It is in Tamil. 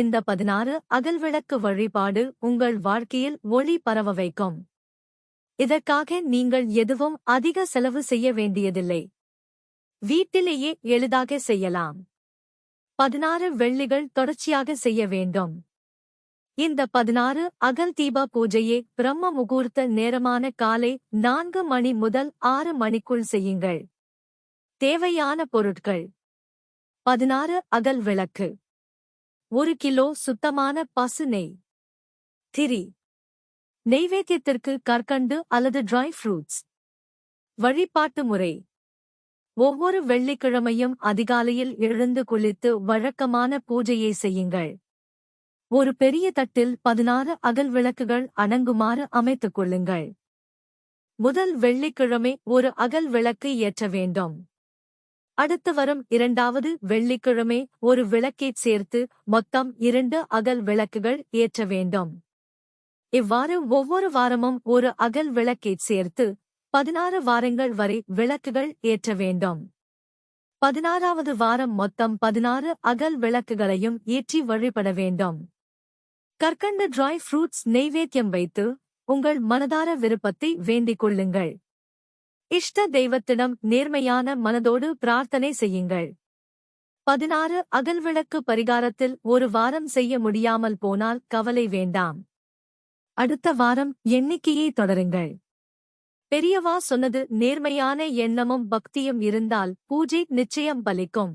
இந்த பதினாறு அகல்விளக்கு வழிபாடு உங்கள் வாழ்க்கையில் ஒளி பரவ வைக்கும். இதற்காக நீங்கள் எதுவும் அதிக செலவு செய்ய வேண்டியதில்லை. வீட்டிலேயே எளிதாக செய்யலாம். பதினாறு வெள்ளிகள் தொடர்ச்சியாக செய்ய வேண்டும். இந்த பதினாறு அகல் தீபா பூஜையை பிரம்ம முகூர்த்த நேரமான காலை நான்கு மணி முதல் ஆறு மணிக்குள் செய்யுங்கள். தேவையான பொருட்கள். பதினாறு அகல் விளக்கு. ஒரு கிலோ சுத்தமான பசு நெய். திரி. நெய்வேத்தியத்திற்கு கற்கண்டு அல்லது ட்ரை ஃப்ரூட்ஸ் வழிபாட்டு முறை. ஒவ்வொரு வெள்ளிக்கிழமையும் அதிகாலையில் எழுந்து குளித்து வழக்கமான பூஜையை செய்யுங்கள். ஒரு பெரிய தட்டில் பதினாறு அகல் விளக்குகள் அணங்குமாறு அமைத்துக் கொள்ளுங்கள். முதல் வெள்ளிக்கிழமை ஒரு அகல் விளக்கு ஏற்ற வேண்டும். அடுத்து வரும் இரண்டாவது வெள்ளிக்கிழமை ஒரு விளக்கைச் சேர்த்து மொத்தம் இரண்டு அகல் விளக்குகள் ஏற்ற வேண்டும். இவ்வாறு ஒவ்வொரு வாரமும் ஒரு அகல் விளக்கைச் சேர்த்து பதினாறு வாரங்கள் வரை விளக்குகள் ஏற்ற வேண்டும். பதினாறாவது வாரம் மொத்தம் பதினாறு அகல் விளக்குகளையும் ஏற்றி வழிபட வேண்டும். கற்கண்ட ட்ரை ஃப்ரூட்ஸ் நெய்வேத்தியம் வைத்து உங்கள் மனதார விருப்பத்தை வேண்டிக் கொள்ளுங்கள். இஷ்ட தெய்வத்திடம் நேர்மையான மனதோடு பிரார்த்தனை செய்யுங்கள். பதினாறு அகல்விளக்கு பரிகாரத்தில் ஒரு வாரம் செய்ய முடியாமல் போனால் கவலை வேண்டாம். அடுத்த வாரம் எண்ணிக்கையை தொடருங்கள். பெரியவா சொன்னது நேர்மையான எண்ணமும் பக்தியும் இருந்தால் பூஜை நிச்சயம் பலிக்கும்.